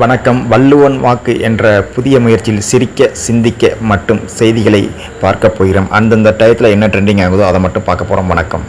வணக்கம். வள்ளுவன் வாக்கு என்ற புதிய முயற்சியில் சிரிக்க சிந்திக்க மட்டும் செய்திகளை பார்க்க போகிறோம். அந்தந்த டயத்தில் என்ன ட்ரெண்டிங் ஆகுதோ அதை மட்டும் பார்க்க போகிறோம் வணக்கம்.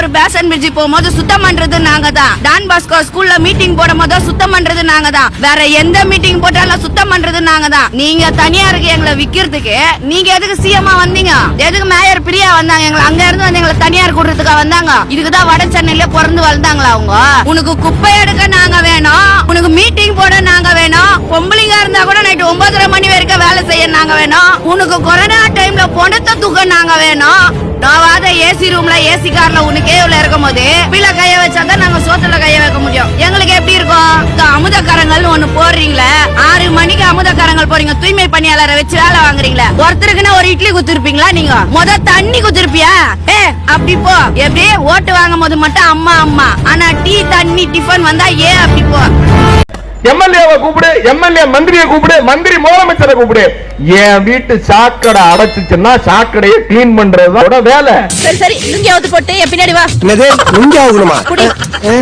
ஒரு பேசன் பிரிட்ஜ் போகும்போது சுத்தம் பண்றது நாங்க தான் டான் பாஸ்கோ ஸ்கூல்ல மீட்டிங் போடும் போது சுத்தம் பண்றது நாங்க தான் வேற எந்த மீட்டிங் போட்டாலும் சுத்தம் பண்றது நாங்க தான் நீங்க தனியாருக்கு எங்களை விக்கிறதுக்கு நீங்க எதுக்கு சிஎம்மா வந்தீங்க? எதுக்கு மேயர் பிரியா வந்தாங்க? எங்களை அங்க இருந்து வந்து எங்களை தனியார் கூட்டுறதுக்கா வந்தாங்க? இதுக்கு தான் வட சென்னையில பிறந்து வளர்ந்தாங்களா அவங்க? உனக்கு குப்பை எடுக்க நாங்க வேணும். உனக்கு மீட்டிங் போட நாங்க வேணும். பொம்பளைங்க இருந்தா கூட நைட்டு ஒன்பதரை மணி வரைக்கும் வேலை செய்ய நாங்க வேணும். உனக்கு கொரோனா டைம்ல பணத்தை தூக்க நாங்க வேணும். நாவாத ஏசி ரூம்ல ஏசி கார்ல உனக்கு கேவ்ல இருக்கும் போது கீழ கைய வச்சாதான் நாங்க சோத்துல கைய வைக்க முடியும். எங்களுக்கு எப்படி இருக்கும்? இந்த அமுதக்கரங்கள்னு ஒண்ணு போடுறீங்களே? ஆறு மணிக்கு அமுதக்கரங்கள் போறீங்க. தூய்மை பணியாளரை வச்சு வேலை வாங்குறீங்களே? ஒருத்தருக்குன்னு ஒரு இட்லி குத்துருப்பீங்களா நீங்க? முத தண்ணி குத்துருப்பியா? ஏ அப்படி போ. எப்படி ஓட்டு வாங்கும் போது மட்டும் அம்மா அம்மா. ஆனா டீ தண்ணி டிஃபன் வந்தா ஏன் அப்படி போ? எம்எல்ஏவை கூப்பிடு எம்எல்ஏ மந்திரியை கூப்பிடு மந்திரி முதலமைச்சரை கூப்பிடு. என் வீட்டு சாக்கடை அடைச்சிச்சுன்னா சாக்கடையை கிளீன் பண்றதுதான் வேலை. சரி சரி லுங்கி அவுத்து போட்டு என் பின்னாடி வா. என்னது? ஆகணுமா குடி.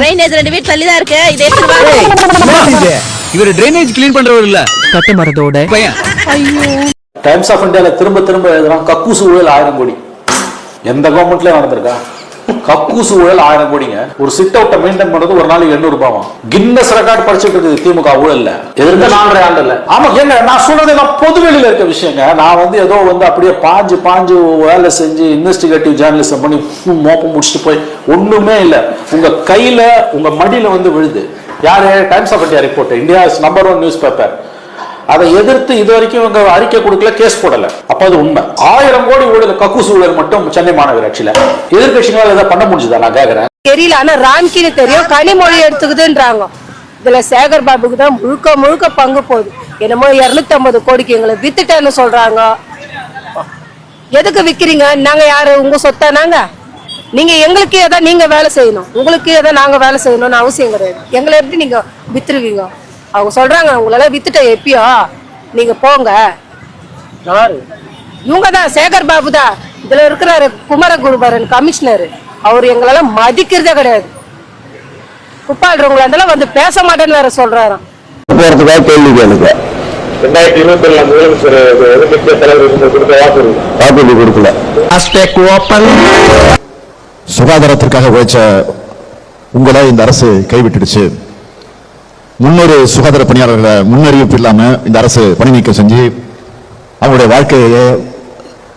ட்ரைனேஜ் ரெண்டு வீட்டு தள்ளி தான் இருக்கு. இதை இது? இவர் டிரைனேஜ் கிளீன் பண்றவர் இல்ல. கட்டுமரத்தோட பையன். டைம்ஸ் ஆஃப் இந்தியால திரும்ப திரும்ப எழுதுறான் கக்கூசு ஊழல் ஆயிரம் கோடி. எந்த கவர்மெண்ட்லயும் நடந்திருக்கா? கக்கூசு ஊழல் ஆயிரம் கோடிங்க. ஒரு சிட் அவுட்டை மெயின்டைன் பண்றது ஒரு நாளைக்கு எண்ணூறு ரூபாயும் கின்னஸ் ரெக்கார்ட் படிச்சுட்டு இருக்குது திமுக ஊழல்ல. எதிர்க்க நாலரை ஆண்டு இல்ல ஆமா ஏங்க நான் சொல்றது எல்லாம் பொதுவெளியில இருக்க விஷயங்க. நான் வந்து ஏதோ வந்து அப்படியே பாஞ்சு பாஞ்சு வேலை செஞ்சு இன்வெஸ்டிகேட்டிவ் ஜேர்னலிசம் பண்ணி மோப்பம் முடிச்சுட்டு போய் ஒண்ணுமே இல்ல. உங்க கையில உங்க மடியில வந்து விழுது. யாரு? Times of India report India number one news paper அதை எதிர்த்து இது வரைக்கும் இவங்க அறிக்கை கொடுக்கல கேஸ் போடல. அப்ப அது உண்மை. ஆயிரம் கோடி ஊழல் கக்கூசு ஊழல் மட்டும் சென்னை மாநகராட்சியில. எதிர்கட்சிகளால் ஏதாவது பண்ண முடிஞ்சுதா? நான் கேக்குறேன். தெரியல. ஆனா ராம்கின்னு தெரியும். கனிமொழி எடுத்துக்குதுன்றாங்க. இதுல சேகர் பாபுக்கு தான் முழுக்க முழுக்க பங்கு போகுது. என்னமோ இருநூத்தி ஐம்பது கோடிக்கு எங்களை வித்துட்டேன்னு சொல்றாங்க. எதுக்கு விக்கிறீங்க? நாங்க யாரு? உங்க சொத்தா நாங்க? நீங்க எங்களுக்கு ஏதோ நீங்க வேலை செய்யணும். உங்களுக்கு ஏதோ நாங்க வேலை செய்யணும்னு அவசியம் கிடையாது. எங்களை எப்படி நீங்க வித்துருவீங்க? அவங்க சொல்றாங்க உங்களெல்லாம் வித்துட்ட எப்பயோ? நீங்க போங்க. யாரு? இவங்க தான் சேகர் பாபு தான் இதுல இருக்கிறாரு குமரகுருபரன் கமிஷனர். அவர் எங்களெல்லாம் மதிக்கிறதே கிடையாது. குப்பாடுறவங்களா இருந்தாலும் வந்து பேச மாட்டேன்னு வேற சொல்றாராம். போறதுக்காக கேள்வி கேளுங்க. ரெண்டாயிரத்தி இருபத்தி ஏழு முதலமைச்சர் எதிர்கட்சிய தலைவர் கொடுத்த வாக்குறுதி. வாக்குறுதி கொடுக்கல. சுகாதாரத்திற்காக உழைச்ச உங்களை இந்த அரசு கைவிட்டுடுச்சு. முன்னூறு சுகாதார பணியாளர்களை முன்னறிவிப்பு இல்லாம இந்த அரசு பணி நீக்கம் செஞ்சு அவங்களுடைய வாழ்க்கையை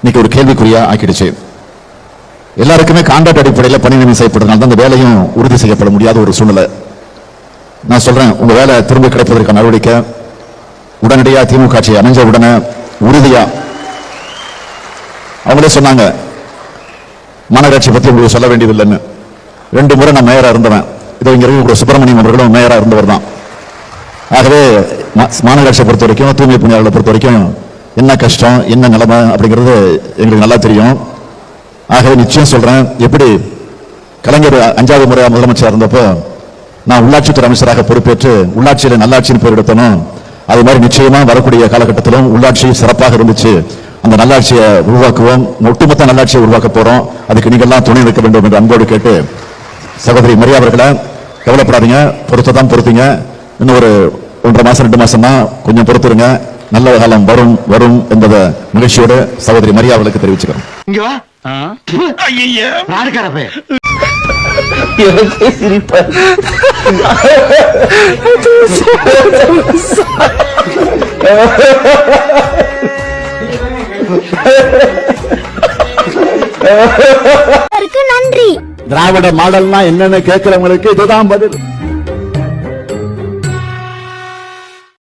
இன்னைக்கு ஒரு கேள்விக்குறியா ஆக்கிடுச்சு. எல்லாருக்குமே கான்ட்ராக்ட் அடிப்படையில் பணி நியமனம் செய்யப்படுறதுனால தான் அந்த வேலையும் உறுதி செய்யப்பட முடியாத ஒரு சூழ்நிலை. நான் சொல்றேன் உங்க வேலை திரும்ப கிடைப்பதற்கான நடவடிக்கை. உடனடியாக திமுக ஆட்சி அமைஞ்ச உடனே உறுதியா. அவங்களே சொன்னாங்க மாநகராட்சி பத்தி உங்களுக்கு சொல்ல வேண்டியதில்லைன்னு. ரெண்டு முறை நான் மேயரா இருந்தவன். இதோ இங்க இருக்கக்கூடிய சுப்பிரமணியம் அவர்களும் மேயரா இருந்தவர் தான். ஆகவே மா- மாநகராட்சியை பொறுத்த வரைக்கும் தூய்மை பணியாளர்களை பொறுத்த வரைக்கும் என்ன கஷ்டம் என்ன நிலைமை அப்படிங்கிறது எங்களுக்கு நல்லா தெரியும். ஆகவே நிச்சயம் சொல்கிறேன் எப்படி கலைஞர் அஞ்சாவது முறை முதலமைச்சர் இருந்தப்போ நான் உள்ளாட்சித்துறை அமைச்சராக பொறுப்பேற்று உள்ளாட்சியில் நல்லாட்சின்னு பேர் எடுத்தனும் அது மாதிரி நிச்சயமாக வரக்கூடிய காலகட்டத்திலும் உள்ளாட்சி சிறப்பாக இருந்துச்சு. அந்த நல்லாட்சியை உருவாக்குவோம். ஒட்டுமொத்த நல்லாட்சியை உருவாக்க போகிறோம் அதுக்கு நீங்கள்லாம் துணை நிற்க வேண்டும் என்று அன்போடு கேட்டு சகோதரி மரியா அவர்களை கவலைப்படாதீங்க. பொறுத்த தான் பொறுத்தீங்க. இன்னும் ஒரு ஒன்றரை மாதம் ரெண்டு மாதம் தான் கொஞ்சம் பொறுத்துருங்க. நல்ல காலம் வரும் வரும் என்பதை மகிழ்ச்சியோடு சகோதரி மரியா அவர்களுக்கு தெரிவிச்சுக்கிறோம். நன்றி. திராவிட மாடல்னா என்னன்னு கேட்கிறவங்களுக்கு இதுதான் பதில்.